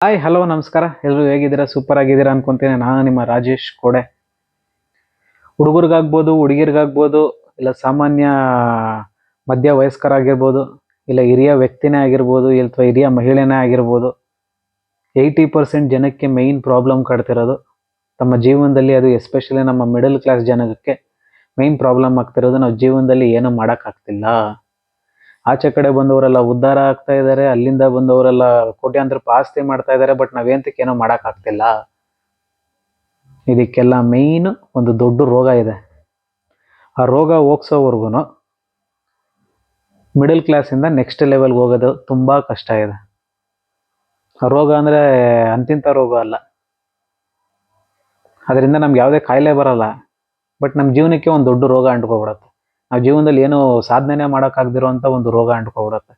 Hi hello ನಮಸ್ಕಾರ. ಎಲ್ಲರೂ ಹೇಗಿದ್ದೀರಾ? ಸೂಪರ್ ಆಗಿದ್ದೀರಾ ಅನ್ಕೊಂತೀನಿ. ನಾನು ನಿಮ್ಮ ರಾಜೇಶ್ ಕೋಡೆ. ಹುಡುಗರಿಗಾಗ್ಬೋದು ಹುಡುಗಿರಿಗಾಗ್ಬೋದು ಇಲ್ಲ ಸಾಮಾನ್ಯ, ಮಧ್ಯ ವಯಸ್ಕರಾಗಿರ್ಬೋದು, ಇಲ್ಲ ಹಿರಿಯ ವ್ಯಕ್ತಿನೇ ಆಗಿರ್ಬೋದು ಅಥವಾ ಹಿರಿಯ ಮಹಿಳೆನೇ ಆಗಿರ್ಬೋದು ಏಯ್ಟಿ ಪರ್ಸೆಂಟ್ ಜನಕ್ಕೆ ಮೇಯ್ನ್ ಪ್ರಾಬ್ಲಮ್ ಕಾಡ್ತಿರೋದು ತಮ್ಮ ಜೀವನದಲ್ಲಿ ಅದು ಎಸ್ಪೆಷಲಿ ನಮ್ಮ ಮಿಡಲ್ ಕ್ಲಾಸ್ ಜನಕ್ಕೆ ಮೇಯ್ನ್ ಪ್ರಾಬ್ಲಮ್ ಆಗ್ತಿರೋದು. ನಾವು ಜೀವನದಲ್ಲಿ ಏನೂ ಮಾಡೋಕ್ಕಾಗ್ತಿಲ್ಲ. ಆಚೆ ಕಡೆ ಬಂದವರೆಲ್ಲ ಉದ್ಧಾರ ಆಗ್ತಾ ಇದ್ದಾರೆ, ಅಲ್ಲಿಂದ ಬಂದವರೆಲ್ಲ ಕೋಟ್ಯಾಂತರ ಪಾಸ್ತಿ ಮಾಡ್ತಾ ಇದ್ದಾರೆ ಬಟ್ ನಾವೇಂತಕ್ಕೆ ಏನೋ ಮಾಡೋಕ್ಕಾಗ್ತಿಲ್ಲ ಇದಕ್ಕೆಲ್ಲ ಮೇಯ್ನ್ ಒಂದು ದೊಡ್ಡ ರೋಗ ಇದೆ. ಆ ರೋಗ ಹೋಗ್ಸೋವರೆಗೂ ಮಿಡಲ್ ಕ್ಲಾಸಿಂದ ನೆಕ್ಸ್ಟ್ ಲೆವೆಲ್ಗೆ ಹೋಗೋದು ತುಂಬ ಕಷ್ಟ ಇದೆ. ಆ ರೋಗ ಅಂದರೆ ಅಂತಿಂತ ರೋಗ ಅಲ್ಲ. ಅದರಿಂದ ನಮ್ಗೆ ಯಾವುದೇ ಕಾಯಿಲೆ ಬರಲ್ಲ ಬಟ್ ನಮ್ಮ ಜೀವನಕ್ಕೆ ಒಂದು ದೊಡ್ಡ ರೋಗ ಅಂಟ್ಕೊಬಿಡತ್ತೆ. ನಾವು ಜೀವನದಲ್ಲಿ ಏನು ಸಾಧನೆ ಮಾಡೋಕ್ಕಾಗ್ದಿರೋಂಥ ಒಂದು ರೋಗ ಅಂಟ್ಕೊಬಿಡುತ್ತೆ.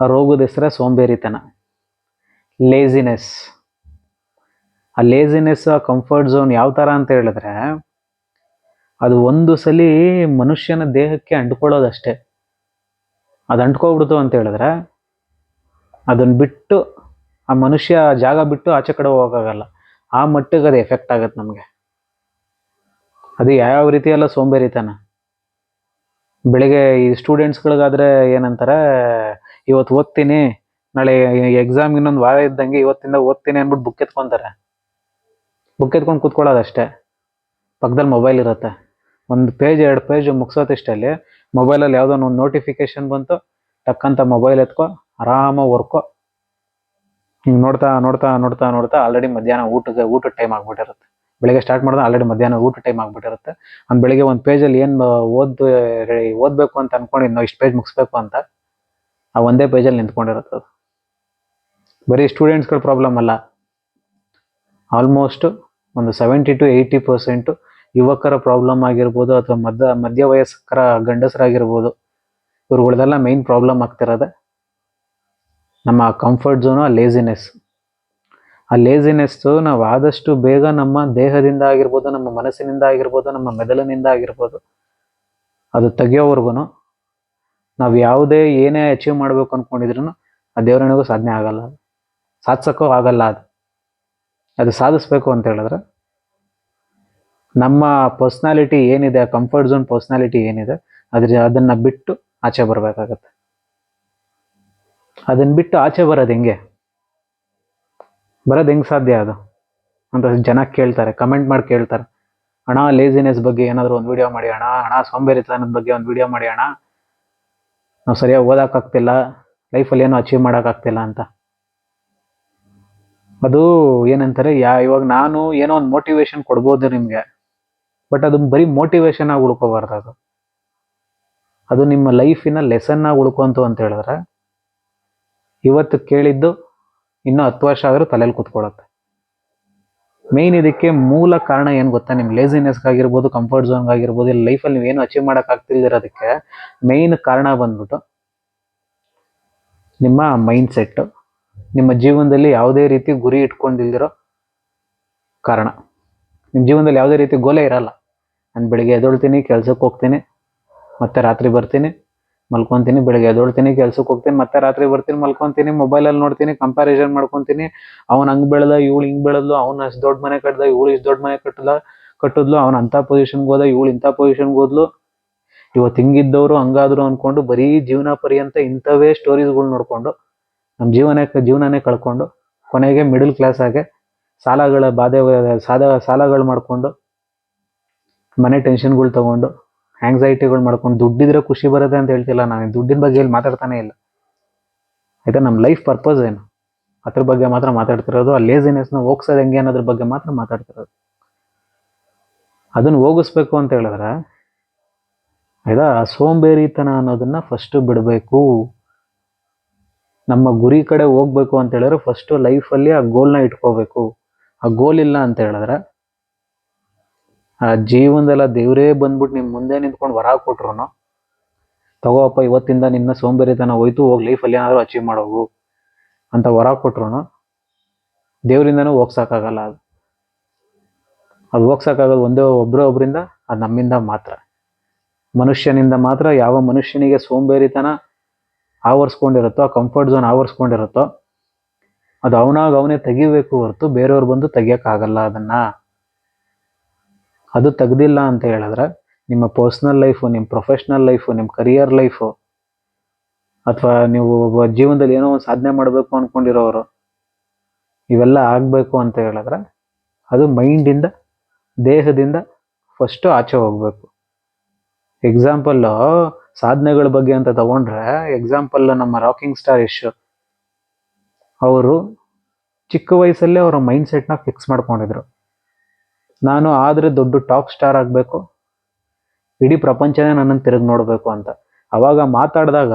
ಆ ರೋಗದ ಹೆಸರೇ ಸೋಂಬೇರಿತನ. ಲೇಜಿನೆಸ್ ಆ ಲೇಜಿನೆಸ್ ಆ ಕಂಫರ್ಟ್ ಝೋನ್ ಯಾವ ಥರ ಅಂತ ಹೇಳಿದ್ರೆ, ಅದು ಒಂದು ಸಲ ಮನುಷ್ಯನ ದೇಹಕ್ಕೆ ಅಂಟ್ಕೊಳ್ಳೋದಷ್ಟೇ. ಅದು ಅಂಟ್ಕೊಬಿಡ್ತು ಅಂತ ಹೇಳಿದ್ರೆ, ಅದನ್ನು ಬಿಟ್ಟು, ಆ ಮನುಷ್ಯ ಜಾಗ ಬಿಟ್ಟು ಆಚೆ ಕಡೆ ಹೋಗೋಕ್ಕಾಗಲ್ಲ. ಆ ಮಟ್ಟಿಗೆ ಅದು ಎಫೆಕ್ಟ್ ಆಗುತ್ತೆ ನಮಗೆ. ಅದು ಯಾವ ರೀತಿಯೆಲ್ಲ ಸೋಂಬೇರಿತನ. ಬೆಳಿಗ್ಗೆ ಈ ಸ್ಟೂಡೆಂಟ್ಸ್ಗಳಿಗಾದ್ರೆ ಏನಂತಾರೆ, ಇವತ್ತು ಓದ್ತೀನಿ, ನಾಳೆ ಎಕ್ಸಾಮ್ ಇನ್ನೊಂದು ವಾರ ಇದ್ದಂಗೆ ಇವತ್ತಿಂದ ಓದ್ತೀನಿ ಅಂದ್ಬಿಟ್ಟು ಬುಕ್ ಎತ್ಕೊಂತಾರೆ. ಬುಕ್ ಎತ್ಕೊಂಡು ಕೂತ್ಕೊಳ್ಳೋದಷ್ಟೇ. ಪಕ್ಕದಲ್ಲಿ ಮೊಬೈಲ್ ಇರುತ್ತೆ. ಒಂದು ಪೇಜ್ ಎರಡು ಪೇಜ್ ಮುಗಿಸೋತಿಷ್ಟಲ್ಲಿ ಮೊಬೈಲಲ್ಲಿ ಯಾವುದೋ ಒಂದು ನೋಟಿಫಿಕೇಶನ್ ಬಂತು, ಟಕ್ಕಂತ ಮೊಬೈಲ್ ಎತ್ಕೊ ಆರಾಮಾಗಿ ವರ್ಕೋ ಹಿಂಗೆ ನೋಡ್ತಾ ನೋಡ್ತಾ ನೋಡ್ತಾ ನೋಡ್ತಾ ಆಲ್ರೆಡಿ ಮಧ್ಯಾಹ್ನ ಊಟಕ್ಕೆ ಊಟದ ಟೈಮ್ ಆಗ್ಬಿಟ್ಟಿರುತ್ತೆ. ಬೆಳಿಗ್ಗೆ ಸ್ಟಾರ್ಟ್ ಮಾಡಿದ್ರೆ ಆಲ್ರೆಡಿ ಮಧ್ಯಾಹ್ನ ಊಟ ಟೈಮ್ ಆಗ್ಬಿಟ್ಟಿರುತ್ತೆ. ನಾನು ಬೆಳಿಗ್ಗೆ ಒಂದು ಪೇಜಲ್ಲಿ ಏನು ಓದ್ ಓದಬೇಕು ಅಂತ ಅನ್ಕೊಂಡು ನಾವು ಇಷ್ಟು ಪೇಜ್ ಮುಗಿಸ್ಬೇಕು ಅಂತ ಆ ಒಂದೇ ಪೇಜಲ್ಲಿ ನಿಂತ್ಕೊಂಡಿರುತ್ತೆ ಅದು. ಬರೀ ಸ್ಟೂಡೆಂಟ್ಸ್ಗಳ ಪ್ರಾಬ್ಲಮ್ ಅಲ್ಲ. ಆಲ್ಮೋಸ್ಟ್ ಒಂದು ಸೆವೆಂಟಿ ಟು ಏಯ್ಟಿ ಪರ್ಸೆಂಟು ಯುವಕರ ಪ್ರಾಬ್ಲಮ್ ಆಗಿರ್ಬೋದು ಅಥವಾ ಮಧ್ಯ ಮಧ್ಯ ವಯಸ್ಕರ ಗಂಡಸರಾಗಿರ್ಬೋದು. ಇವ್ರುಗಳ್ದೆಲ್ಲ ಮೈನ್ ಪ್ರಾಬ್ಲಮ್ ಆಗ್ತಿರೋದೆ ನಮ್ಮ ಕಂಫರ್ಟ್ ಝೋನು ಲೇಸಿನೆಸ್ ಆ ಲೇಸಿನೆಸ್ಸು ನಾವು ಆದಷ್ಟು ಬೇಗ ನಮ್ಮ ದೇಹದಿಂದ ಆಗಿರ್ಬೋದು, ನಮ್ಮ ಮನಸ್ಸಿನಿಂದ ಆಗಿರ್ಬೋದು, ನಮ್ಮ ಮೆದುಳಿನಿಂದ ಆಗಿರ್ಬೋದು, ಅದು ತೆಗಿಯೋವರೆಗೂ ನಾವು ಯಾವುದೇ ಏನೇ ಅಚೀವ್ ಮಾಡಬೇಕು ಅಂದ್ಕೊಂಡಿದ್ರು ಆ ದೇವರನಿಗೂ ಸಾಧನೆ ಆಗಲ್ಲ ಅದು. ಸಾಧಿಸೋಕ್ಕೂ ಆಗಲ್ಲ ಅದು. ಅದು ಸಾಧಿಸ್ಬೇಕು ಅಂತ ಹೇಳಿದ್ರೆ ನಮ್ಮ ಪರ್ಸ್ನಾಲಿಟಿ ಏನಿದೆ ಕಂಫರ್ಟ್ ಝೋನ್ ಪರ್ಸ್ನಾಲಿಟಿ ಏನಿದೆ, ಅದ್ರ ಅದನ್ನು ಬಿಟ್ಟು ಆಚೆ ಬರಬೇಕಾಗತ್ತೆ. ಅದನ್ನು ಬಿಟ್ಟು ಆಚೆ ಬರೋದು ಹೆಂಗೆ? ಬರೋದು ಹೆಂಗೆ ಸಾಧ್ಯ ಅದು? ಅಂತ ಜನ ಕೇಳ್ತಾರೆ ಕಮೆಂಟ್ ಮಾಡಿ ಕೇಳ್ತಾರೆ. ಅಣ್ಣ ಲೇಸಿನೆಸ್ ಬಗ್ಗೆ ಏನಾದರೂ ಒಂದು ವಿಡಿಯೋ ಮಾಡಿ ಅಣ್ಣ ಹಣ ಸೋಂಬೇರಿತನದ ಬಗ್ಗೆ ಒಂದು ವಿಡಿಯೋ ಮಾಡಿ ಅಣ್ಣ. ನಾವು ಸರಿಯಾಗಿ ಓದೋಕ್ಕಾಗ್ತಿಲ್ಲ ಲೈಫಲ್ಲಿ ಏನೂ ಅಚೀವ್ ಮಾಡೋಕ್ಕಾಗ್ತಿಲ್ಲ ಅಂತ. ಅದು ಏನಂತಾರೆ, ಯಾ, ಇವಾಗ ನಾನು ಏನೋ ಒಂದು ಮೋಟಿವೇಶನ್ ಕೊಡ್ಬೋದು ನಿಮಗೆ ಬಟ್ ಅದು ಬರೀ ಮೋಟಿವೇಶನ್ ಆಗಿ ಉಳ್ಕೋಬಾರ್ದು ಅದು. ಅದು ನಿಮ್ಮ ಲೈಫಿನ ಲೆಸನ್ ಆಗಿ ಉಳ್ಕೊಂತು ಅಂತ ಹೇಳಿದ್ರೆ, ಇವತ್ತು ಕೇಳಿದ್ದು ಇನ್ನೂ ಹತ್ತು ವರ್ಷ ಆದರೂ ತಲೆಯಲ್ಲಿ ಕೂತ್ಕೊಳ್ಳುತ್ತೆ. ಮೇಯ್ನ್ ಇದಕ್ಕೆ ಮೂಲ ಕಾರಣ ಏನು ಗೊತ್ತಾ? ನಿಮ್ಮ ಲೇಸಿನೆಸ್ಗಾಗಿರ್ಬೋದು ಕಂಫರ್ಟ್ ಝೋನ್ಗಾಗಿರ್ಬೋದು ಇಲ್ಲ ಲೈಫಲ್ಲಿ ಏನು ಅಚೀವ್ ಮಾಡೋಕ್ಕಾಗ್ತಿಲ್ದಿರೋದಕ್ಕೆ ಮೇಯ್ನ್ ಕಾರಣ ಬಂದ್ಬಿಟ್ಟು ನಿಮ್ಮ ಮೈಂಡ್ ಸೆಟ್ಟು ನಿಮ್ಮ ಜೀವನದಲ್ಲಿ ಯಾವುದೇ ರೀತಿ ಗುರಿ ಇಟ್ಕೊಂಡಿಲ್ದಿರೋ ಕಾರಣ. ನಿಮ್ಮ ಜೀವನದಲ್ಲಿ ಯಾವುದೇ ರೀತಿ ಗೋಲೆ ಇರಲ್ಲ. ನಾನು ಬೆಳಿಗ್ಗೆ ಎದ್ದೊಳ್ತೀನಿ ಕೆಲ್ಸಕ್ಕೆ ಹೋಗ್ತೀನಿ, ಮತ್ತೆ ರಾತ್ರಿ ಬರ್ತೀನಿ ಮಲ್ಕೊತೀನಿ, ಬೆಳಗ್ಗೆ ಎದ್ದೊಳ್ತೀನಿ ಕೆಲ್ಸಕ್ಕೆ ಹೋಗ್ತೀನಿ, ಮತ್ತೆ ರಾತ್ರಿ ಬರ್ತೀನಿ, ಮಲ್ಕೊತೀನಿ ಮೊಬೈಲಲ್ಲಿ ನೋಡ್ತೀನಿ ಕಂಪ್ಯಾರಿಸನ್ ಮಾಡ್ಕೊಂತೀನಿ. ಅವ್ನು ಹಂಗೆ ಬೆಳೆದ, ಇವಳು ಹಿಂಗೆ ಬೆಳೆದ್ಲು, ಅವ್ನು ಅಷ್ಟು ದೊಡ್ಡ ಮನೆ ಕಟ್ದ, ಇವಳು ಇಷ್ಟು ದೊಡ್ಡ ಮನೆ ಕಟ್ಟದ ಕಟ್ಟಿದ್ಲು, ಅವ್ನು ಅಂಥ ಪೊಸಿಷನ್ಗೆ ಹೋದ, ಇವಳು ಇಂಥ ಪೊಸಿಷನ್ಗೆ ಹೋದ್ಲು. ಇವತ್ತು ಹಿಂಗಿದ್ದವರು ಹಂಗಾದ್ರು ಅಂದ್ಕೊಂಡು ಬರೀ ಜೀವನ ಪರ್ಯಂತ ಇಂಥವೇ ಸ್ಟೋರೀಸ್ಗಳು ನೋಡಿಕೊಂಡು ನಮ್ಮ ಜೀವನ ಜೀವನನೇ ಕಳ್ಕೊಂಡು, ಕೊನೆಗೆ ಮಿಡಲ್ ಕ್ಲಾಸ್ ಆಗಿ ಸಾಲಗಳ ಬಾಧೆ ಸಾಲ ಸಾಲಗಳು ಮಾಡಿಕೊಂಡು, ಮನೆ ಟೆನ್ಷನ್ಗಳು ತಗೊಂಡು ಆಂಗ್ಸೈಟಿಗಳು ಮಾಡ್ಕೊಂಡು ದುಡ್ಡಿದ್ರೆ ಖುಷಿ ಬರುತ್ತೆ ಅಂತ ಹೇಳ್ತಿಲ್ಲ ನಾನು. ದುಡ್ಡಿನ ಬಗ್ಗೆ ಇಲ್ಲಿ ಮಾತಾಡ್ತಾನೆ ಇಲ್ಲ. ಆಯಿತಾ? ನಮ್ಮ ಲೈಫ್ ಪರ್ಪಸ್ ಏನು? ಅದ್ರ ಬಗ್ಗೆ ಮಾತ್ರ ಮಾತಾಡ್ತಿರೋದು, ಆ ಲೇಸಿನೆಸ್ನ ಹೋಗ್ಸೋದು ಹೆಂಗೆ ಅನ್ನೋದ್ರ ಬಗ್ಗೆ ಮಾತ್ರ ಮಾತಾಡ್ತಿರೋದು. ಅದನ್ನು ಹೋಗಿಸ್ಬೇಕು ಅಂತ ಹೇಳಿದ್ರೆ, ಆಯ್ತಾ? ಸೋಂಬೇರಿತನ ಅನ್ನೋದನ್ನ ಫಸ್ಟ್ ಬಿಡಬೇಕು. ನಮ್ಮ ಗುರಿ ಕಡೆ ಹೋಗ್ಬೇಕು ಅಂತ ಹೇಳಿದ್ರೆ ಫಸ್ಟು ಲೈಫಲ್ಲಿ ಆ ಗೋಲ್ನ ಇಟ್ಕೋಬೇಕು. ಆ ಗೋಲ್ ಇಲ್ಲ ಅಂತ ಹೇಳಿದ್ರೆ ಆ ಜೀವನದಲ್ಲ ದೇವರೇ ಬಂದ್ಬಿಟ್ಟು ನಿಮ್ಮ ಮುಂದೆ ನಿಂತ್ಕೊಂಡು ವರ ಕೊಟ್ರು ತಗೋಪ್ಪ, ಇವತ್ತಿಂದ ನಿನ್ನ ಸೋಂಬೇರಿತನ ಹೋಯ್ತು, ಹೋಗಿ ಲೈಫಲ್ಲಿ ಏನಾದರೂ ಅಚೀವ್ ಮಾಡೋಗು ಅಂತ ವರ ಕೊಟ್ರು ದೇವರಿಂದನೂ ಹೋಗ್ಸೋಕ್ಕಾಗಲ್ಲ ಅದು. ಅದು ಹೋಗ್ಸೋಕ್ಕಾಗೋದು ಒಂದೇ ಒಬ್ಬರೇ ಒಬ್ಬರಿಂದ ಅದು ನಮ್ಮಿಂದ ಮಾತ್ರ. ಮನುಷ್ಯನಿಂದ ಮಾತ್ರ ಯಾವ ಮನುಷ್ಯನಿಗೆ ಸೋಂಬೇರಿತನ ಆವರಿಸ್ಕೊಂಡಿರುತ್ತೋ ಕಂಫರ್ಟ್ ಝೋನ್ ಆವರಿಸ್ಕೊಂಡಿರುತ್ತೋ, ಅದು ಅವನಾಗ ಅವನೇ ತೆಗಿಬೇಕು ಹೊರತು ಬೇರೆಯವ್ರು ಬಂದು ತೆಗಿಯೋಕ್ಕಾಗಲ್ಲ ಅದನ್ನ. ಅದು ತೆಗ್ದಿಲ್ಲ ಅಂತ ಹೇಳಿದ್ರೆ ನಿಮ್ಮ ಪರ್ಸ್ನಲ್ ಲೈಫು ನಿಮ್ಮ ಪ್ರೊಫೆಷ್ನಲ್ ಲೈಫು ನಿಮ್ಮ ಕರಿಯರ್ ಲೈಫು ಅಥವಾ ನೀವು ಜೀವನದಲ್ಲಿ ಏನೋ ಒಂದು ಸಾಧನೆ ಮಾಡಬೇಕು ಅಂದ್ಕೊಂಡಿರೋರು ಇವೆಲ್ಲ ಆಗಬೇಕು ಅಂತ ಹೇಳಿದ್ರೆ ಅದು ಮೈಂಡಿಂದ ದೇಹದಿಂದ ಫಸ್ಟು ಆಚೆ ಹೋಗಬೇಕು. ಎಕ್ಸಾಂಪಲ್ಲು ಸಾಧನೆಗಳ ಬಗ್ಗೆ ಅಂತ ತಗೊಂಡ್ರೆ ಎಕ್ಸಾಂಪಲ್ ನಮ್ಮ ರಾಕಿಂಗ್ ಸ್ಟಾರ್ ಯಶ್ ಅವರು ಚಿಕ್ಕ ವಯಸ್ಸಲ್ಲೇ ಅವರ ಮೈಂಡ್ ಸೆಟ್ನ ಫಿಕ್ಸ್ ಮಾಡ್ಕೊಂಡಿದ್ರು. ನಾನು ಆದರೆ ದೊಡ್ಡ ಟಾಪ್ ಸ್ಟಾರ್ ಆಗಬೇಕು. ಇಡೀ ಪ್ರಪಂಚನೇ ನನ್ನನ್ನು ತಿರುಗಿ ನೋಡಬೇಕು ಅಂತ. ಅವಾಗ ಮಾತಾಡಿದಾಗ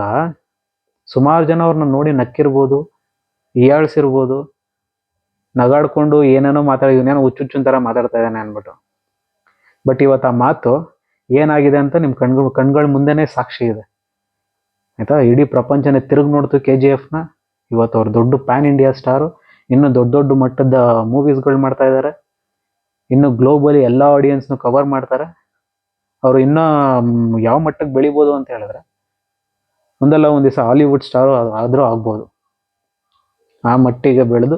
ಸುಮಾರು ಜನ ಅವ್ರನ್ನ ನೋಡಿ ನಕ್ಕಿರ್ಬೋದು ಹೀಯಾಳ್ಸಿರ್ಬೋದು ನಗಾಡ್ಕೊಂಡು ಏನೇನೋ ಮಾತಾಡಿ ಇವನೇನೋ ಹುಚ್ಚುಚ್ಚಿನ ಥರ ಮಾತಾಡ್ತಾ ಇದ್ದಾನೆ ಅಂದ್ಬಿಟ್ಟು ಬಟ್ ಇವತ್ತು ಆ ಮಾತು ಏನಾಗಿದೆ ಅಂತ ನಿಮ್ಮ ಕಣ್ಗಳು, ಕಣ್ಗಳ ಮುಂದೆನೇ ಸಾಕ್ಷಿ ಇದೆ. ಆಯಿತಾ? ಇಡೀ ಪ್ರಪಂಚನೇ ತಿರುಗಿ ನೋಡ್ತು ಕೆ ಜಿ ಎಫ್ನ ಇವತ್ತು ಅವ್ರು ದೊಡ್ಡ ಪ್ಯಾನ್ ಇಂಡಿಯಾ ಸ್ಟಾರು. ಇನ್ನೂ ದೊಡ್ಡ ದೊಡ್ಡ ಮಟ್ಟದ ಮೂವೀಸ್ಗಳು ಮಾಡ್ತಾ ಇದ್ದಾರೆ ಇನ್ನು ಗ್ಲೋಬಲಿ ಎಲ್ಲ ಆಡಿಯನ್ಸ್ನು ಕವರ್ ಮಾಡ್ತಾರೆ. ಅವರು ಇನ್ನೂ ಯಾವ ಮಟ್ಟಕ್ಕೆ ಬೆಳಿಬೋದು ಅಂತ ಹೇಳಿದ್ರೆ, ಒಂದಲ್ಲ ಒಂದು ದಿವಸ ಹಾಲಿವುಡ್ ಸ್ಟಾರು ಆದರೂ ಆಗ್ಬೋದು. ಆ ಮಟ್ಟಿಗೆ ಬೆಳೆದು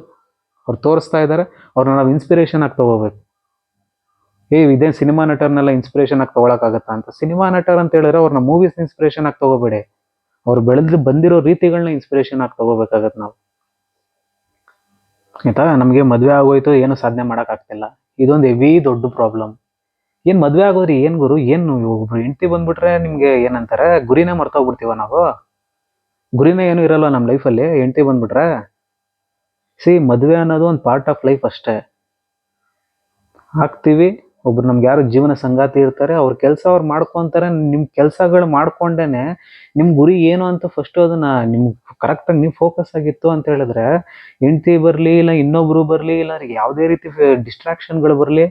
ಅವ್ರು ತೋರಿಸ್ತಾ ಇದ್ದಾರೆ ಅವ್ರನ್ನ ನಾವು ಇನ್ಸ್ಪಿರೇಷನ್ ಆಗಿ ತಗೋಬೇಕು. ಏ, ಇದೇ ಸಿನಿಮಾ ನಟರ್ನೆಲ್ಲ ಇನ್ಸ್ಪಿರೇಷನ್ ಆಗಿ ತಗೊಳಕ್ಕಾಗತ್ತಾ ಅಂತ. ಸಿನಿಮಾ ನಟರ್ ಅಂತ ಹೇಳಿದ್ರೆ ಅವ್ರನ್ನ ಮೂವೀಸ್ ಇನ್ಸ್ಪಿರೇಷನ್ ಆಗಿ ತಗೋಬೇಡಿ. ಅವ್ರು ಬೆಳೆದು ಬಂದಿರೋ ರೀತಿಗಳನ್ನ ಇನ್ಸ್ಪಿರೇಷನ್ ಆಗಿ ತಗೋಬೇಕಾಗತ್ತೆ ನಾವು. ಆಯ್ತಾ ನಮಗೆ ಮದುವೆ ಆಗೋಯ್ತು ಏನು ಸಾಧನೆ ಮಾಡೋಕ್ಕಾಗ್ತಿಲ್ಲ ಇದೊಂದು ಹೆವಿ ದೊಡ್ಡ ಪ್ರಾಬ್ಲಮ್ ಏನು ಮದುವೆ ಆಗೋದ್ರಿ? ಏನು ಗುರು? ಏನು ಒಬ್ರು ಹೆಂಡತಿ ಬಂದ್ಬಿಟ್ರೆ ನಿಮಗೆ ಏನಂತಾರೆ? ಗುರಿನೇ ಮರ್ತೋಗ್ಬಿಡ್ತೀವ ನಾವು? ಗುರಿನೇ ಏನು ಇರಲ್ಲ ನಮ್ಮ ಲೈಫಲ್ಲಿ ಹೆಂಡತಿ ಬಂದ್ಬಿಟ್ರೆ. ಸಿ ಮದುವೆ ಅನ್ನೋದು ಒಂದು ಪಾರ್ಟ್ ಆಫ್ ಲೈಫ್ ಅಷ್ಟೇ. ಹಾಕ್ತೀವಿ ಒಬ್ರು ನಮ್ಗೆ ಯಾರು ಜೀವನ ಸಂಗಾತಿ ಇರ್ತಾರೆ, ಅವ್ರ ಕೆಲಸ ಅವ್ರು ಮಾಡ್ಕೊಂತಾರೆ ನಿಮ್ಮ ಕೆಲಸಗಳು ಮಾಡ್ಕೊಂಡೇನೆ ನಿಮ್ಮ ಗುರಿ ಏನು ಅಂತ ಫಸ್ಟ್ ಅದನ್ನ ನಿಮ್ಗೆ ಕರೆಕ್ಟಾಗಿ ನೀವು ಫೋಕಸ್ ಆಗಿತ್ತು ಅಂತ ಹೇಳಿದ್ರೆ, ಹೆಂಡತಿ ಬರಲಿ ಇಲ್ಲ ಇನ್ನೊಬ್ರು ಬರಲಿ ಇಲ್ಲ ಯಾವುದೇ ರೀತಿ ಡಿಸ್ಟ್ರಾಕ್ಷನ್ಗಳು ಬರಲಿ.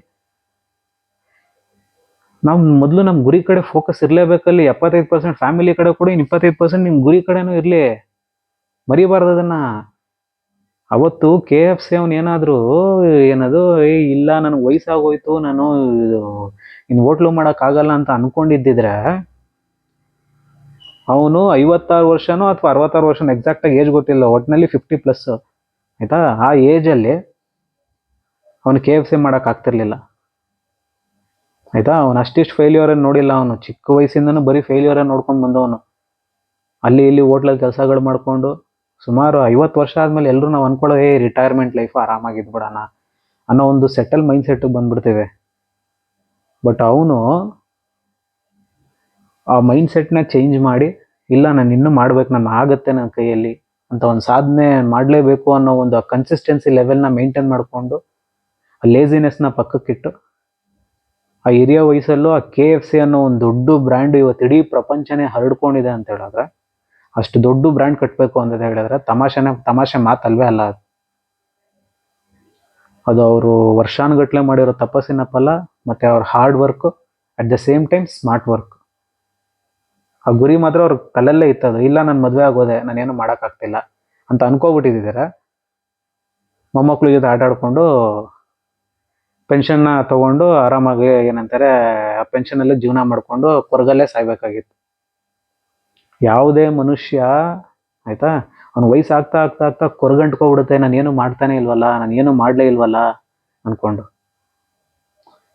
ನಾವು ಮೊದಲು ನಮ್ಮ ಗುರಿ ಕಡೆ ಫೋಕಸ್ ಇರಲೇಬೇಕಲ್ಲಿ, ಎಪ್ಪತ್ತೈದು ಪರ್ಸೆಂಟ್ ಫ್ಯಾಮಿಲಿ ಕಡೆ ಕೂಡ, ಇಪ್ಪತ್ತೈದು ಪರ್ಸೆಂಟ್ ನಿಮ್ಮ ಗುರಿ ಕಡೆನೂ ಇರಲಿ. ಮರಿಬಾರ್ದು ಅದನ್ನ. ಅವತ್ತು ಕೆ ಎಫ್ ಸಿ ಅವ್ನು ಏನಾದರೂ, ಏನದು ಇಲ್ಲ, ನನಗೆ ವಯಸ್ಸಾಗೋಯ್ತು, ನಾನು ಇನ್ನು ಹೋಟ್ಲು ಮಾಡೋಕ್ಕಾಗಲ್ಲ ಅಂತ ಅನ್ಕೊಂಡಿದ್ದಿದ್ರೆ, ಅವನು ಐವತ್ತಾರು ವರ್ಷನೋ ಅಥವಾ ಅರವತ್ತಾರು ವರ್ಷನೋ ಎಕ್ಸಾಕ್ಟಾಗಿ ಏಜ್ ಗೊತ್ತಿಲ್ಲ ಒಟ್ಟಿನಲ್ಲಿ ಫಿಫ್ಟಿ ಪ್ಲಸ್ ಆಯಿತಾ? ಆ ಏಜಲ್ಲಿ ಅವನು ಕೆ ಎಫ್ ಸಿ ಮಾಡೋಕ್ಕಾಗ್ತಿರ್ಲಿಲ್ಲ ಆಯಿತಾ? ಅವನು ಅಷ್ಟಿಷ್ಟು ಫೇಲ್ಯೂರನ್ನು ನೋಡಿಲ್ಲ ಅವನು. ಚಿಕ್ಕ ವಯಸ್ಸಿಂದನೂ ಬರೀ ಫೇಲ್ಯೂರನ್ನು ನೋಡ್ಕೊಂಡು ಬಂದವನು. ಅಲ್ಲಿ ಇಲ್ಲಿ ಹೋಟ್ಲಲ್ಲಿ ಕೆಲಸಗಳು ಮಾಡಿಕೊಂಡು ಸುಮಾರು ಐವತ್ತು ವರ್ಷ ಆದಮೇಲೆ ಎಲ್ಲರೂ ನಾವು ಅನ್ಕೊಳ್ಳೋ ಏ ರಿಟೈರ್ಮೆಂಟ್ ಲೈಫ್ ಆರಾಮಾಗಿದ್ಬಿಡೋಣ ಅನ್ನೋ ಒಂದು ಸೆಟಲ್ ಮೈಂಡ್ ಸೆಟ್ ಬಂದ್ಬಿಡ್ತೇವೆ. ಬಟ್ ಅವನು ಆ ಮೈಂಡ್ ಸೆಟ್ನ ಚೇಂಜ್ ಮಾಡಿ, ಇಲ್ಲ, ನಾನು ಇನ್ನೂ ಮಾಡ್ಬೇಕು, ನಾನು ಆಗುತ್ತೆ ನನ್ನ ಕೈಯಲ್ಲಿ ಅಂತ ಒಂದು ಸಾಧನೆ ಮಾಡಲೇಬೇಕು ಅನ್ನೋ ಒಂದು ಕನ್ಸಿಸ್ಟೆನ್ಸಿ ಲೆವೆಲ್ನ ಮೇಂಟೈನ್ ಮಾಡಿಕೊಂಡು, ಆ ಲೇಸಿನೆಸ್ನ ಪಕ್ಕಕ್ಕಿಟ್ಟು, ಆ ಹಿರಿಯ ವಯಸ್ಸಲ್ಲೂ ಆ ಕೆ ಎಫ್ ಸಿ ಅನ್ನೋ ಒಂದು ದೊಡ್ಡ ಬ್ರ್ಯಾಂಡ್ ಇವತ್ತು ಇಡೀ ಪ್ರಪಂಚನೇ ಹರಡ್ಕೊಂಡಿದೆ ಅಂತ ಹೇಳಿದ್ರೆ ಅಷ್ಟು ದೊಡ್ಡ ಬ್ರ್ಯಾಂಡ್ ಕಟ್ಟಬೇಕು ಅಂತ ಹೇಳಿದ್ರೆ ತಮಾಷೆನ, ತಮಾಷೆ ಮಾತಲ್ವೇ ಅಲ್ಲ ಅದು. ಅವರು ವರ್ಷಾನುಗಟ್ಲೆ ಮಾಡಿರೋ ತಪಸ್ಸಿನ ಫಲ ಮತ್ತೆ ಅವ್ರ hard work at the same time smart work ಆ ಗುರಿ ಮಾತ್ರ ಅವ್ರ ತಲೆಯಲ್ಲೇ ಇತ್ತದು. ಇಲ್ಲ, ನಾನು ಮದುವೆ ಆಗೋದೆ, ನಾನೇನು ಮಾಡೋಕ್ಕಾಗ್ತಿಲ್ಲ ಅಂತ ಅನ್ಕೋಬಿಟ್ಟಿದ್ದಾರೆ? ಮೊಮ್ಮಕ್ಳು ಜೊತೆ ಆಟ ಆಡ್ಕೊಂಡು ಪೆನ್ಷನ್ನ ತಗೊಂಡು ಆರಾಮಾಗಿ ಏನಂತಾರೆ, ಆ ಪೆನ್ಷನಲ್ಲೇ ಜೀವನ ಮಾಡಿಕೊಂಡು ಕೊರಗಲ್ಲೇ ಸಾಯ್ಬೇಕಾಗಿತ್ತು. ಯಾವುದೇ ಮನುಷ್ಯ, ಆಯ್ತಾ? ಅವ್ನು ವಯಸ್ಸು ಆಗ್ತಾ ಆಗ್ತಾ ಆಗ್ತಾ ಕೊರಗಂಟ್ಕೊಬಿಡುತ್ತೆ ನಾನು ಏನು ಮಾಡ್ತಾನೆ ಇಲ್ವಲ್ಲ ನಾನು ಏನು ಮಾಡಲೇ ಇಲ್ವಲ್ಲ ಅನ್ಕೊಂಡು.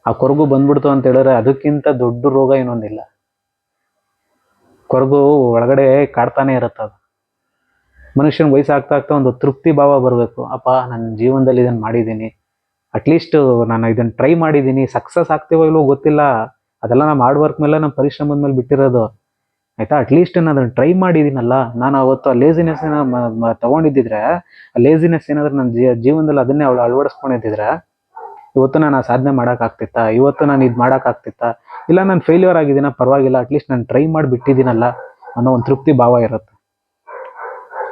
ಆ ಕೊರಗು ಬಂದ್ಬಿಡ್ತು ಅಂತ ಹೇಳಿದ್ರೆ ಅದಕ್ಕಿಂತ ದೊಡ್ಡ ರೋಗ ಏನೊಂದಿಲ್ಲ ಕೊರಗು ಒಳಗಡೆ ಕಾಡ್ತಾನೆ ಇರುತ್ತೆ ಅದು. ಮನುಷ್ಯನ ವಯಸ್ಸು ಆಗ್ತಾ ಆಗ್ತಾ ಒಂದು ತೃಪ್ತಿ ಭಾವ ಬರಬೇಕು. ಅಪ್ಪ ನನ್ನ ಜೀವನದಲ್ಲಿ ಇದನ್ನು ಮಾಡಿದ್ದೀನಿ. ಅಟ್ಲೀಸ್ಟ್ ನಾನು ಇದನ್ನು ಟ್ರೈ ಮಾಡಿದ್ದೀನಿ. ಸಕ್ಸಸ್ ಆಗ್ತೀವೋ ಇಲ್ವೋ ಗೊತ್ತಿಲ್ಲ. ಅದೆಲ್ಲ ನಮ್ಮ ಹಾರ್ಡ್ ವರ್ಕ್ ಮೇಲೆ ನಮ್ಮ ಪರಿಶ್ರಮದ ಮೇಲೆ ಬಿಟ್ಟಿರೋದು. ಆಯ್ತಾ? ಅಟ್ಲೀಸ್ಟ್ ನಾನು ಅದನ್ನು ಟ್ರೈ ಮಾಡಿದ್ದೀನಲ್ಲ ನಾನು ಅವತ್ತು ಆ ಲೇಸಿನೆಸ್ ತಗೊಂಡಿದ್ದಿದ್ರೆ, ಆ ಲೇಸಿನೆಸ್ ಏನಾದರೂ ನನ್ನ ಜೀವನದಲ್ಲಿ ಅದನ್ನೇ ಅವಳು ಅಳವಡಿಸ್ಕೊಂಡಿದ್ದಿದ್ರೆ ಇವತ್ತು ನಾನು ಆ ಸಾಧನೆ ಮಾಡೋಕ್ಕಾಗ್ತಿತ್ತಾ? ಇವತ್ತು ನಾನು ಇದು ಮಾಡೋಕ್ಕಾಗ್ತಿತ್ತಾ? ಇಲ್ಲ, ನಾನು ಫೇಲ್ಯೂರ್ ಆಗಿದ್ದೀನ? ಪರವಾಗಿಲ್ಲ. ಅಟ್ಲೀಸ್ಟ್ ನಾನು ಟ್ರೈ ಮಾಡಿ ಬಿಟ್ಟಿದ್ದೀನಲ್ಲ ಅನ್ನೋ ಒಂದು ತೃಪ್ತಿ ಭಾವ ಇರುತ್ತೆ.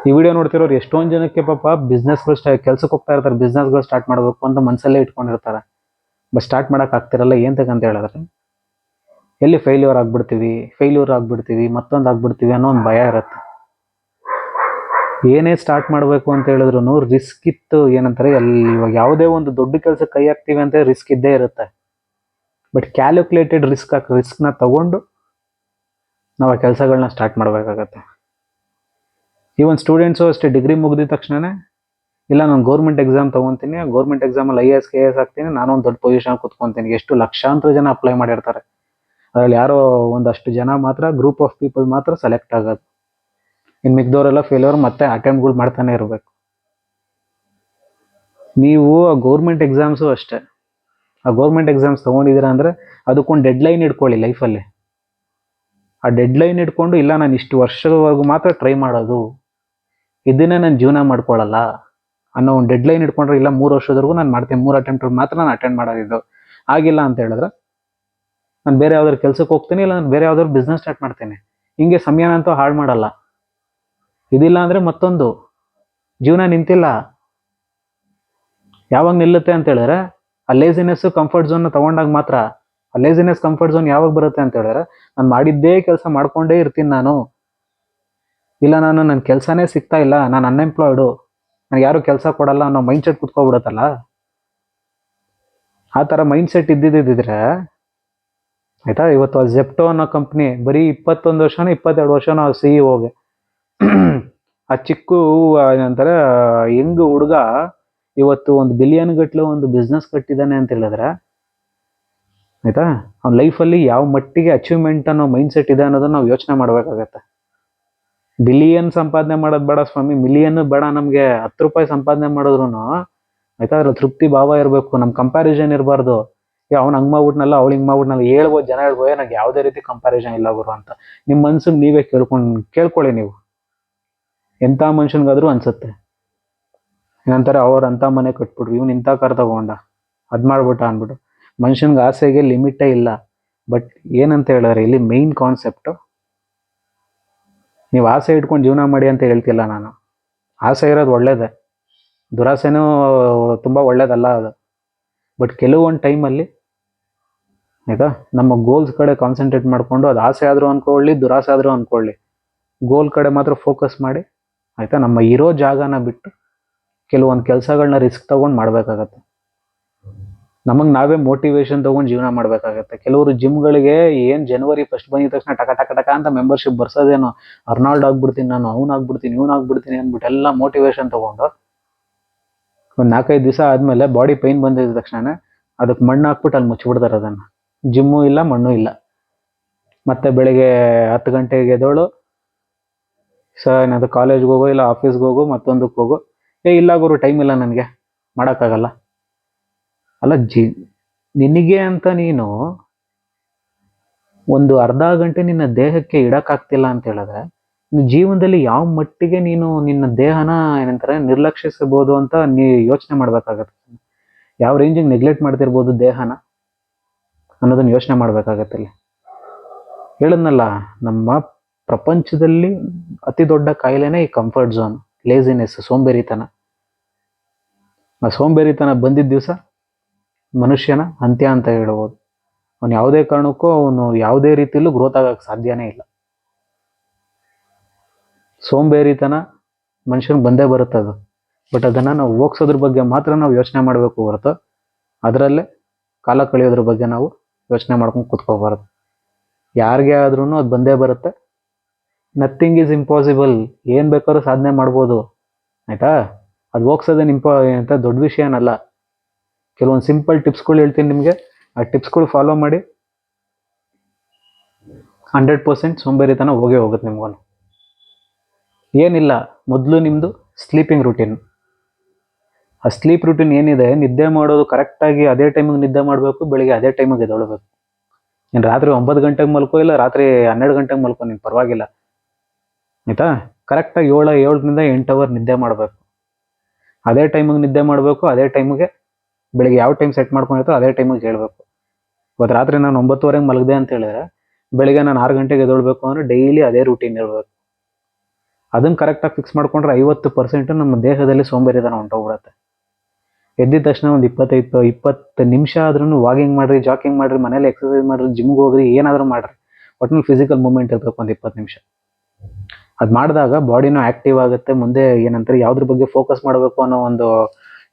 ಈ ವಿಡಿಯೋ ನೋಡ್ತಿರೋರು ಎಷ್ಟೊಂದು ಜನಕ್ಕೆ ಪಾಪ ಬಿಸ್ನೆಸ್ಗಳು ಸ್ಟಾ ಕೆಲ್ಸಕ್ಕೆ ಹೋಗ್ತಾ ಇರ್ತಾರೆ ಬಿಸ್ನೆಸ್ಗಳು ಸ್ಟಾರ್ಟ್ ಮಾಡಬೇಕು ಅಂತ ಮನಸ್ಸಲ್ಲೇ ಇಟ್ಕೊಂಡಿರ್ತಾರೆ. ಬಟ್ ಸ್ಟಾರ್ಟ್ ಮಾಡೋಕ್ಕಾಗ್ತಿರಲ್ಲ ತಗಂತ ಹೇಳಿದ್ರೆ? ಎಲ್ಲಿ ಫೇಲ್ಯೂರ್ ಆಗ್ಬಿಡ್ತೀವಿ? ಫೇಲ್ಯೂರ್ ಆಗ್ಬಿಡ್ತೀವಿ, ಮತ್ತೊಂದು ಆಗ್ಬಿಡ್ತೀವಿ ಅನ್ನೋ ಒಂದು ಭಯ ಇರುತ್ತೆ. ಏನೇ ಸ್ಟಾರ್ಟ್ ಮಾಡಬೇಕು ಅಂತ ಹೇಳಿದ್ರು ರಿಸ್ಕ್ ಇತ್ತು. ಏನಂತಾರೆ ಎಲ್ಲಿ ಇವಾಗ ಯಾವುದೇ ಒಂದು ದೊಡ್ಡ ಕೆಲಸ ಕೈ ಹಾಕ್ತೀವಿ ಅಂತ ರಿಸ್ಕ್ ಇದ್ದೇ ಇರುತ್ತೆ. ಬಟ್ ಕ್ಯಾಲ್ಕುಲೇಟೆಡ್ ರಿಸ್ಕ್ ಹಾಕಿ ರಿಸ್ಕ್ನ ತಗೊಂಡು ನಾವು ಆ ಕೆಲಸಗಳನ್ನ ಸ್ಟಾರ್ಟ್ ಮಾಡಬೇಕಾಗತ್ತೆ. ಈವನ್ ಸ್ಟೂಡೆಂಟ್ಸು ಅಷ್ಟೇ ಡಿಗ್ರಿ ಮುಗಿದ ತಕ್ಷಣನೇ, ಇಲ್ಲ ನಾನು ಗೌರ್ಮೆಂಟ್ ಎಕ್ಸಾಮ್ ತೊಗೊತೀನಿ ಗೌರ್ಮೆಂಟ್ ಎಕ್ಸಾಮಲ್ಲಿ ಐ ಎಸ್ ಕೆ ಎಸ್ ಆಗ್ತೀನಿ ನಾನು ಒಂದು ದೊಡ್ಡ ಪೊಸಿಷನ್ ಕುತ್ಕೊತೀನಿ. ಎಷ್ಟು ಲಕ್ಷಾಂತರ ಜನ ಅಪ್ಲೈ ಮಾಡಿರ್ತಾರೆ. ಅದ್ರಲ್ಲಿ ಯಾರೋ ಒಂದಷ್ಟು ಜನ ಮಾತ್ರ ಗ್ರೂಪ್ ಆಫ್ ಪೀಪಲ್ ಮಾತ್ರ ಸೆಲೆಕ್ಟ್ ಆಗೋದು. ಇನ್ನು ಮಿಕ್ದವರೆಲ್ಲ ಫೇಲ್ಯೂರ್ ಮತ್ತೆ ಅಟೆಂಪ್ಟ್ಗಳು ಮಾಡ್ತಾನೆ ಇರಬೇಕು. ನೀವು ಆ ಗೌರ್ಮೆಂಟ್ ಎಕ್ಸಾಮ್ಸು ಅಷ್ಟೇ. ಆ ಗೌರ್ಮೆಂಟ್ ಎಕ್ಸಾಮ್ಸ್ ತೊಗೊಂಡಿದ್ದೀರಾ ಅಂದರೆ ಅದಕ್ಕೊಂದು ಡೆಡ್ ಲೈನ್ ಇಟ್ಕೊಳ್ಳಿ ಲೈಫಲ್ಲಿ ಆ ಡೆಡ್ ಲೈನ್ ಇಟ್ಕೊಂಡು, ಇಲ್ಲ ನಾನು ಇಷ್ಟು ವರ್ಷದವರೆಗೂ ಮಾತ್ರ ಟ್ರೈ ಮಾಡೋದು. ಇದನ್ನೇ ನಾನು ಜೀವನ ಮಾಡ್ಕೊಳ್ಳಲ್ಲ ಅನ್ನೋ ಒಂದು ಡೆಡ್ ಲೈನ್ ಇಟ್ಕೊಂಡ್ರೆ, ಇಲ್ಲ ಮೂರು ವರ್ಷದವರೆಗೂ ನಾನು ಮಾಡ್ತೀನಿ, ಮೂರು ಅಟೆಂಪ್ಟ್ ಮಾತ್ರ ನಾನು ಅಟೆಂಡ್ ಮಾಡೋದಿದ್ದು. ಆಗಿಲ್ಲ ಅಂತ ಹೇಳಿದ್ರೆ ನಾನು ಬೇರೆ ಯಾವ್ದಾದ್ರು ಕೆಲ್ಸಕ್ಕೆ ಹೋಗ್ತೀನಿ ಇಲ್ಲ ನಾನು ಬೇರೆ ಯಾವ್ದಾದ್ರು ಬಿಸ್ನೆಸ್ ಸ್ಟಾರ್ಟ್ ಮಾಡ್ತೀನಿ. ಹಿಂಗೆ ಸಮಯನಂತೂ ಹಾಳು ಮಾಡಲ್ಲ. ಇದಿಲ್ಲ ಅಂದರೆ ಮತ್ತೊಂದು. ಜೀವನ ನಿಂತಿಲ್ಲ. ಯಾವಾಗ ನಿಲ್ಲುತ್ತೆ ಅಂತ ಹೇಳಿದ್ರೆ, ಆ ಲೇಸಿನೆಸ್ ಕಂಫರ್ಟ್ ಝೋನ್ ತಗೊಂಡಾಗ ಮಾತ್ರ, ಆ ಲೇಸಿನೆಸ್ ಕಂಫರ್ಟ್ ಝೋನ್ ಯಾವಾಗ ಬರುತ್ತೆ ಅಂತ ಹೇಳಿದ್ರೆ, ನಾನು ಮಾಡಿದ್ದೇ ಕೆಲಸ ಮಾಡ್ಕೊಂಡೇ ಇರ್ತೀನಿ ನಾನು. ಇಲ್ಲ ನಾನು ನನ್ನ ಕೆಲಸನೇ ಸಿಗ್ತಾ ಇಲ್ಲ, ನಾನು ಅನ್ಎಂಪ್ಲಾಯ್ಡು ನನಗೆ ಯಾರು ಕೆಲಸ ಕೊಡಲ್ಲ ಅನ್ನೋ ಮೈಂಡ್ ಸೆಟ್ ಕುತ್ಕೊಬಿಡುತ್ತಲ್ಲ? ಆ ಥರ ಮೈಂಡ್ ಸೆಟ್ ಇದ್ದಿದ್ದಿದ್ರೆ ಆಯ್ತಾ? ಇವತ್ತು ಆ ಜೆಪ್ಟೋ ಅನ್ನೋ ಕಂಪ್ನಿ ಬರೀ ಇಪ್ಪತ್ತೊಂದು ವರ್ಷನೋ ಇಪ್ಪತ್ತೆರಡು ವರ್ಷನೋ ಸಿ ಹೋಗಿ ಆ ಚಿಕ್ಕ, ಆ ಏನಂತಾರೆ ಹೆಂಗ್ ಹುಡುಗ ಇವತ್ತು ಒಂದು ಬಿಲಿಯನ್ ಗಟ್ಲೆ ಒಂದು ಬಿಸ್ನೆಸ್ ಕಟ್ಟಿದ್ದಾನೆ ಅಂತ ಹೇಳಿದ್ರೆ, ಆಯ್ತಾ? ಅವ್ನ ಲೈಫಲ್ಲಿ ಯಾವ ಮಟ್ಟಿಗೆ ಅಚೀವ್ಮೆಂಟ್ ಅನ್ನೋ ಮೈಂಡ್ ಸೆಟ್ ಇದೆ ಅನ್ನೋದನ್ನ ನಾವು ಯೋಚನೆ ಮಾಡಬೇಕಾಗತ್ತೆ. ಬಿಲಿಯನ್ ಸಂಪಾದನೆ ಮಾಡೋದು ಬೇಡ ಸ್ವಾಮಿ ಮಿಲಿಯನ್ ಬೇಡ ನಮಗೆ ಹತ್ತು ರೂಪಾಯಿ ಸಂಪಾದನೆ ಮಾಡಿದ್ರು ಆಯ್ತಾ? ಅದ್ರ ತೃಪ್ತಿ ಭಾವ ಇರಬೇಕು ನಮ್ಮ ಕಂಪ್ಯಾರಿಸನ್ ಇರಬಾರ್ದು. ಅವ್ನು ಹಂಗ್ ಮಾಡ್ಬಿಟ್ನಲ್ಲ, ಅವ್ಳು ಹಿಂಗ್ ಮಾಡ್ಬಿಟ್ನಲ್ಲ, ಹೇಳ್ಬೋದು, ಜನ ಹೇಳ್ಬೋದು ನನಗೆ ಯಾವುದೇ ರೀತಿ ಕಂಪ್ಯಾರಿಸನ್ ಇಲ್ಲ ಗುರು ಅಂತ. ನಿಮ್ಮ ಮನ್ಸಿಗೆ ನೀವೇ ಕೇಳ್ಕೊಂಡು, ಕೇಳ್ಕೊಳ್ಳಿ ನೀವು. ಎಂಥ ಮನುಷ್ಯನ್ಗಾದ್ರೂ ಅನ್ಸುತ್ತೆ. ಏನಂತಾರೆ, ಅವ್ರು ಅಂಥ ಮನೆ ಕಟ್ಬಿಟ್ರು, ಇವ್ನು ಇಂಥ ಕಾರ್ ತಗೊಂಡ, ಅದ್ ಮಾಡ್ಬಿಟ್ಟ ಅಂದ್ಬಿಟ್ಟು. ಮನುಷ್ಯನ್ಗೆ ಆಸೆಗೆ ಲಿಮಿಟೇ ಇಲ್ಲ. ಬಟ್ ಏನಂತ ಹೇಳಿದ್ರೆ, ಇಲ್ಲಿ ಮೇನ್ ಕಾನ್ಸೆಪ್ಟು ನೀವು ಆಸೆ ಇಟ್ಕೊಂಡು ಜೀವನ ಮಾಡಿ ಅಂತ ಹೇಳ್ತಿಲ್ಲ ನಾನು. ಆಸೆ ಇರೋದು ಒಳ್ಳೇದೇ. ದುರಾಸೆನೂ ತುಂಬ ಒಳ್ಳೇದಲ್ಲ ಅದು. ಬಟ್ ಕೆಲವೊಂದು ಟೈಮಲ್ಲಿ ಆಯಿತಾ? ನಮ್ಮ ಗೋಲ್ಸ್ ಕಡೆ ಕಾನ್ಸಂಟ್ರೇಟ್ ಮಾಡಿಕೊಂಡು ಅದು ಆಸೆ ಆದರೂ ಅಂದ್ಕೊಳ್ಳಿ ದುರಾಸೆ ಆದರೂ ಅಂದ್ಕೊಳ್ಳಿ ಗೋಲ್ ಕಡೆ ಮಾತ್ರ ಫೋಕಸ್ ಮಾಡಿ, ಆಯಿತಾ? ನಮ್ಮ ಇರೋ ಜಾಗನ ಬಿಟ್ಟು ಕೆಲವೊಂದು ಕೆಲಸಗಳನ್ನ ರಿಸ್ಕ್ ತೊಗೊಂಡು ಮಾಡಬೇಕಾಗತ್ತೆ. ನಮಗೆ ನಾವೇ ಮೋಟಿವೇಶನ್ ತೊಗೊಂಡು ಜೀವನ ಮಾಡಬೇಕಾಗತ್ತೆ. ಕೆಲವರು ಜಿಮ್ಗಳಿಗೆ ಏನು ಜನವರಿ ಫಸ್ಟ್ ಬಂದಿದ ತಕ್ಷಣ ಟಕ ಟಕ ಟಕ ಅಂತ ಮೆಂಬರ್ಶಿಪ್ ಬರ್ಸೋದೇನೋ, ಅರ್ನಾಲ್ಡ್ ಆಗ್ಬಿಡ್ತೀನಿ ನಾನು, ಅವ್ನು ಆಗ್ಬಿಡ್ತೀನಿ, ಇವ್ನು ಆಗ್ಬಿಡ್ತೀನಿ ಅಂದ್ಬಿಟ್ಟು ಎಲ್ಲ ಮೋಟಿವೇಶನ್ ತೊಗೊಂಡು, ಒಂದು ನಾಲ್ಕೈದು ದಿವಸ ಆದಮೇಲೆ ಬಾಡಿ ಪೈನ್ ಬಂದಿದ ತಕ್ಷಣ ಅದಕ್ಕೆ ಮಣ್ಣು ಹಾಕ್ಬಿಟ್ಟು ಅಲ್ಲಿ ಮುಚ್ಚಿಬಿಡ್ತಾರೆ ಅದನ್ನು. ಜಿಮ್ಮು ಇಲ್ಲ, ಮಣ್ಣು ಇಲ್ಲ. ಮತ್ತೆ ಬೆಳಿಗ್ಗೆ ಹತ್ತು ಗಂಟೆಗೆ ಎದ್ದೋಳು. ಸ ಏನಾದ್ರು ಕಾಲೇಜ್ಗೆ ಹೋಗೋ ಇಲ್ಲ ಆಫೀಸ್ಗೆ ಹೋಗು, ಮತ್ತೊಂದಕ್ಕೆ ಹೋಗು. ಏ, ಇಲ್ಲ ಗುರು ಟೈಮ್ ಇಲ್ಲ ನನಗೆ. ಮಾಡೋಕ್ಕಾಗಲ್ಲ. ಅಲ್ಲ, ಜಿ, ನಿನಗೆ ಅಂತ ನೀನು ಒಂದು ಅರ್ಧ ಗಂಟೆ ನಿನ್ನ ದೇಹಕ್ಕೆ ಇಡೋಕ್ಕಾಗ್ತಿಲ್ಲ ಅಂತ ಹೇಳಿದ್ರೆ ಜೀವನದಲ್ಲಿ ಯಾವ ಮಟ್ಟಿಗೆ ನೀನು ನಿನ್ನ ದೇಹನ ಏನಂತಾರೆ, ನಿರ್ಲಕ್ಷಿಸಬಹುದು ಅಂತ ನೀ ಯೋಚನೆ ಮಾಡ್ಬೇಕಾಗತ್ತೆ. ಯಾವ ರೇಂಜಿಗೆ ನೆಗ್ಲೆಕ್ಟ್ ಮಾಡ್ತಿರ್ಬೋದು ದೇಹನ? ಅನ್ನೋದನ್ನ ಯೋಚನೆ ಮಾಡಬೇಕಾಗತ್ತೆ ಇಲ್ಲಿ ಹೇಳಿದ್ನಲ್ಲ, ನಮ್ಮ ಪ್ರಪಂಚದಲ್ಲಿ ಅತಿ ದೊಡ್ಡ ಕಾಯಿಲೆನೇ ಈ ಕಂಫರ್ಟ್ ಝೋನ್ ಲೇಸಿನೆಸ್ ಸೋಂಬೇರಿತನ. ಆ ಸೋಂಬೇರಿತನ ಬಂದಿದ್ದ ದಿವಸ ಮನುಷ್ಯನ ಅಂತ್ಯ ಅಂತ ಹೇಳ್ಬೋದು. ಅವನು ಯಾವುದೇ ಕಾರಣಕ್ಕೂ ಅವನು ಯಾವುದೇ ರೀತಿಯಲ್ಲೂ ಗ್ರೋತ್ ಆಗಕ್ಕೆ ಸಾಧ್ಯನೇ ಇಲ್ಲ. ಸೋಂಬೇರಿತನ ಮನುಷ್ಯನ ಬಂದೇ ಬರುತ್ತೆ ಅದು. ಬಟ್ ಅದನ್ನು ನಾವು ಹೋಗ್ಸೋದ್ರ ಬಗ್ಗೆ ಮಾತ್ರ ನಾವು ಯೋಚನೆ ಮಾಡಬೇಕು ಹೊರತು. ಅದರಲ್ಲೇ ಕಾಲ ಕಳೆಯೋದ್ರ ಬಗ್ಗೆ ನಾವು ಯೋಚನೆ ಮಾಡ್ಕೊಂಡು ಕುತ್ಕೋಬಾರ್ದು. ಯಾರಿಗೆ ಆದ್ರೂ ಅದು ಬಂದೇ ಬರುತ್ತೆ. ನಥಿಂಗ್ ಈಸ್ ಇಂಪಾಸಿಬಲ್ ಏನು ಬೇಕಾದ್ರೂ ಸಾಧನೆ ಮಾಡ್ಬೋದು. ಆಯಿತಾ? ಅದು ಹೋಗ್ಸೋದೇನು ಇಂಪ ಅಂತ ದೊಡ್ಡ ವಿಷಯ ಏನಲ್ಲ. ಕೆಲವೊಂದು ಸಿಂಪಲ್ ಟಿಪ್ಸ್ಗಳು ಹೇಳ್ತೀನಿ ನಿಮಗೆ. ಆ ಟಿಪ್ಸ್ಗಳು ಫಾಲೋ ಮಾಡಿ. ಹಂಡ್ರೆಡ್ ಪರ್ಸೆಂಟ್ ಸೋಂಬೇರಿತನ ಹೋಗೇ ಹೋಗುತ್ತೆ ನಿಮ್ಗೂ ಏನಿಲ್ಲ, ಮೊದಲು ನಿಮ್ಮದು ಸ್ಲೀಪಿಂಗ್ ರೂಟೀನ್ ಆ ಸ್ಲೀಪ್ ರೂಟೀನ್ ಏನಿದೆ, ನಿದ್ದೆ ಮಾಡೋದು ಕರೆಕ್ಟಾಗಿ ಅದೇ ಟೈಮಿಗೆ ನಿದ್ದೆ ಮಾಡಬೇಕು, ಬೆಳಿಗ್ಗೆ ಅದೇ ಟೈಮಿಗೆ ಎದ್ದೇಳಬೇಕು. ನೀನು ರಾತ್ರಿ ಒಂಬತ್ತು ಗಂಟೆಗೆ ಮಲ್ಕೋ ಇಲ್ಲ, ರಾತ್ರಿ ಹನ್ನೆರಡು ಗಂಟೆಗೆ ಮಲ್ಕೋ, ನೀನು ಪರವಾಗಿಲ್ಲ. ಆಯಿತಾ? ಕರೆಕ್ಟಾಗಿ ಏಳು, ಏಳರಿಂದ ಎಂಟು ಅವರ್ ನಿದ್ದೆ ಮಾಡಬೇಕು. ಅದೇ ಟೈಮಿಗೆ ನಿದ್ದೆ ಮಾಡಬೇಕು, ಅದೇ ಟೈಮಿಗೆ ಬೆಳಿಗ್ಗೆ ಯಾವ ಟೈಮ್ ಸೆಟ್ ಮಾಡ್ಕೊಂಡಿರ್ತೋ ಅದೇ ಟೈಮಿಗೆ ಹೇಳ್ಬೇಕು ಇವತ್ತು ರಾತ್ರಿ ನಾನು ಒಂಬತ್ತುವರೆಗೆ ಮಲಗಿದೆ ಅಂತ ಹೇಳಿದ್ರೆ, ಬೆಳಿಗ್ಗೆ ನಾನು ಆರು ಗಂಟೆಗೆ ಎದೊಳ್ಬೇಕು ಅಂದರೆ ಡೈಲಿ ಅದೇ ರೂಟೀನ್ ಇರಬೇಕು. ಅದನ್ನು ಕರೆಕ್ಟಾಗಿ ಫಿಕ್ಸ್ ಮಾಡ್ಕೊಂಡ್ರೆ ಐವತ್ತು ಪರ್ಸೆಂಟು ನಮ್ಮ ದೇಹದಲ್ಲಿ ಸೋಂಬೇರಿತನ ಹೊಂಟೋಗ್ಬಿಡುತ್ತೆ ಎದ್ದಿದ ತಕ್ಷಣ ಒಂದು ಇಪ್ಪತ್ತೈದು, ಇಪ್ಪತ್ತು ನಿಮಿಷ ಆದ್ರೂ ವಾಕಿಂಗ್ ಮಾಡ್ರಿ ಜಾಕಿಂಗ್ ಮಾಡ್ರಿ, ಮನೇಲಿ ಎಕ್ಸರ್ಸೈಸ್ ಮಾಡ್ರಿ ಜಿಮ್ಗೆ ಹೋಗ್ರಿ, ಏನಾದರೂ ಮಾಡ್ರಿ. ಒಟ್ಟಿನಲ್ಲಿ ಫಿಸಿಕಲ್ ಮೂಮೆಂಟ್ ಇರಬೇಕು ಒಂದು ಇಪ್ಪತ್ತು ನಿಮಿಷ. ಅದು ಮಾಡಿದಾಗ ಬಾಡಿನೂ ಆ್ಯಕ್ಟಿವ್ ಆಗುತ್ತೆ, ಮುಂದೆ ಏನಂತಾರೆ, ಯಾವ್ದ್ರ ಬಗ್ಗೆ ಫೋಕಸ್ ಮಾಡಬೇಕು ಅನ್ನೋ ಒಂದು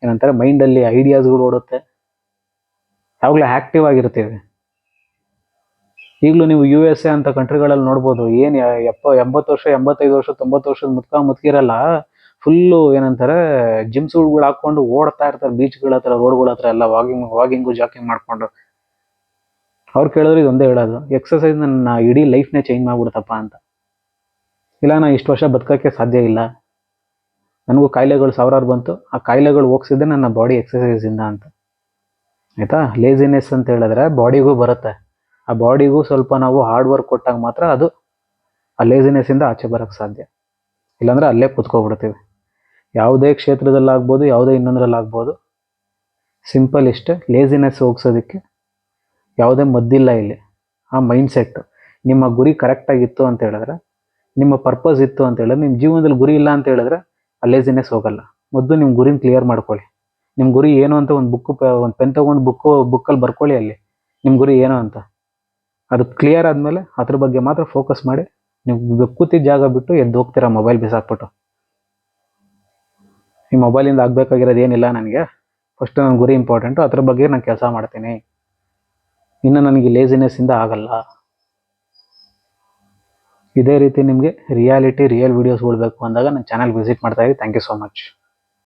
ಏನಂತಾರೆ ಮೈಂಡಲ್ಲಿ ಐಡಿಯಾಸ್ಗಳು ಓಡುತ್ತೆ. ಯಾವಾಗಲೂ ಆ್ಯಕ್ಟಿವ್ ಆಗಿರ್ತೀವಿ ಈಗಲೂ ನೀವು ಯು ಎಸ್ ಎ ಅಂತ ಕಂಟ್ರಿಗಳಲ್ಲಿ ನೋಡ್ಬೋದು, ಏನು ಎಪ್ಪ ಎಂಬತ್ತು ವರ್ಷ, ಎಂಬತ್ತೈದು ವರ್ಷ, ತೊಂಬತ್ತು ವರ್ಷದ ಮುದ್ಕ ಮುದ್ಕಿರಲ್ಲ ಫುಲ್ಲು ಏನಂತಾರೆ ಜಿಮ್ ಸೂಟ್ಗಳು ಹಾಕೊಂಡು ಓಡ್ತಾ ಇರ್ತಾರೆ ಬೀಚ್ಗಳ ಹತ್ರ ರೋಡ್ಗಳ ಹತ್ರ ಎಲ್ಲ ವಾಕಿಂಗ್ ವಾಕಿಂಗು ಜಾಕಿಂಗ್ ಮಾಡ್ಕೊಂಡು. ಅವ್ರು ಕೇಳಿದ್ರೆ ಇದೊಂದೇ ಹೇಳೋದು ಎಕ್ಸಸೈಸ್ ನನ್ನ ಇಡೀ ಲೈಫ್ನೇ ಚೇಂಜ್ ಮಾಡ್ಬಿಡ್ತಪ್ಪ ಅಂತ. ಇಲ್ಲ ನಾನು ಇಷ್ಟು ವರ್ಷ ಬದುಕೋಕ್ಕೆ ಸಾಧ್ಯ ಇಲ್ಲ. ನನಗೂ ಕಾಯಿಲೆಗಳು ಸಾವಿರಾರು ಬಂತು, ಆ ಕಾಯಿಲೆಗಳು ಹೋಗ್ಸಿದ್ದೆ ನನ್ನ ಬಾಡಿ ಎಕ್ಸಸೈಸಿಂದ ಅಂತ. ಆಯಿತಾ? ಲೇಸಿನೆಸ್ ಅಂತ ಹೇಳಿದ್ರೆ ಬಾಡಿಗೂ ಬರುತ್ತೆ. ಆ ಬಾಡಿಗೂ ಸ್ವಲ್ಪ ನಾವು ಹಾರ್ಡ್ ವರ್ಕ್ ಕೊಟ್ಟಾಗ ಮಾತ್ರ ಅದು ಆ ಲೇಸಿನೆಸ್ಸಿಂದ ಆಚೆ ಬರೋಕ್ಕೆ ಸಾಧ್ಯ. ಇಲ್ಲಾಂದ್ರೆ ಅಲ್ಲೇ ಕೂತ್ಕೊಬಿಡ್ತೀವಿ. ಯಾವುದೇ ಕ್ಷೇತ್ರದಲ್ಲಾಗ್ಬೋದು, ಯಾವುದೇ ಇನ್ನೊಂದರಲ್ಲಾಗ್ಬೋದು ಸಿಂಪಲ್ ಇಷ್ಟೇ. ಲೇಸಿನೆಸ್ ಹೋಗ್ಸೋದಕ್ಕೆ ಯಾವುದೇ ಮದ್ದಿಲ್ಲ ಇಲ್ಲಿ. ಆ ಮೈಂಡ್ಸೆಟ್ಟು ನಿಮ್ಮ ಗುರಿ ಕರೆಕ್ಟಾಗಿತ್ತು ಅಂತ ಹೇಳಿದ್ರೆ, ನಿಮ್ಮ ಪರ್ಪಸ್ ಇತ್ತು ಅಂತ ಹೇಳಿದ್ರೆ, ನಿಮ್ಮ ಜೀವನದಲ್ಲಿ ಗುರಿ ಇಲ್ಲ ಅಂತ ಹೇಳಿದ್ರೆ, ಆ ಲೇಸಿನೆಸ್ ಹೋಗಲ್ಲ. ಮೊದಲು ನಿಮ್ಮ ಗುರಿನ ಕ್ಲಿಯರ್ ಮಾಡ್ಕೊಳ್ಳಿ. ನಿಮ್ಮ ಗುರಿ ಏನು ಅಂತ ಒಂದು ಬುಕ್ ಒಂದು ಪೆನ್ ತಗೊಂಡು ಬುಕ್ಕು ಬುಕ್ಕಲ್ಲಿ ಬರ್ಕೊಳ್ಳಿ ಅಲ್ಲಿ. ನಿಮ್ಮ ಗುರಿ ಏನು ಅಂತ. ಅದು ಕ್ಲಿಯರ್ ಆದಮೇಲೆ ಅದ್ರ ಬಗ್ಗೆ ಮಾತ್ರ ಫೋಕಸ್ ಮಾಡಿ, ನೀವು ಕೂತಿದ್ದ ಜಾಗ ಬಿಟ್ಟು ಎದ್ದು ಹೋಗ್ತೀರಾ ಮೊಬೈಲ್ ಬಿಸಾಕ್ಬಿಟ್ಟು. ಈ ಮೊಬೈಲಿಂದ ಆಗಬೇಕಾಗಿರೋದು ಏನಿಲ್ಲ ನನಗೆ. ಫಸ್ಟ್ ನನ್ನ ಗುರಿ ಇಂಪಾರ್ಟೆಂಟು ಅದ್ರ ಬಗ್ಗೆ ನಾನು ಕೆಲಸ ಮಾಡ್ತೀನಿ. ಇನ್ನು ನನಗೆ ಲೇಸಿನೆಸ್ಸಿಂದ ಆಗಲ್ಲ. ಇದೇ ರೀತಿ ನಿಮಗೆ ರಿಯಾಲಿಟಿ ರಿಯಲ್ ವೀಡಿಯೋಸ್ಗಳು ಬೇಕು ಅಂದಾಗ ನನ್ನ ಚಾನಲ್ ವಿಸಿಟ್ ಮಾಡ್ತಾ ಇರಿ ಥ್ಯಾಂಕ್ ಯು ಸೋ ಮಚ್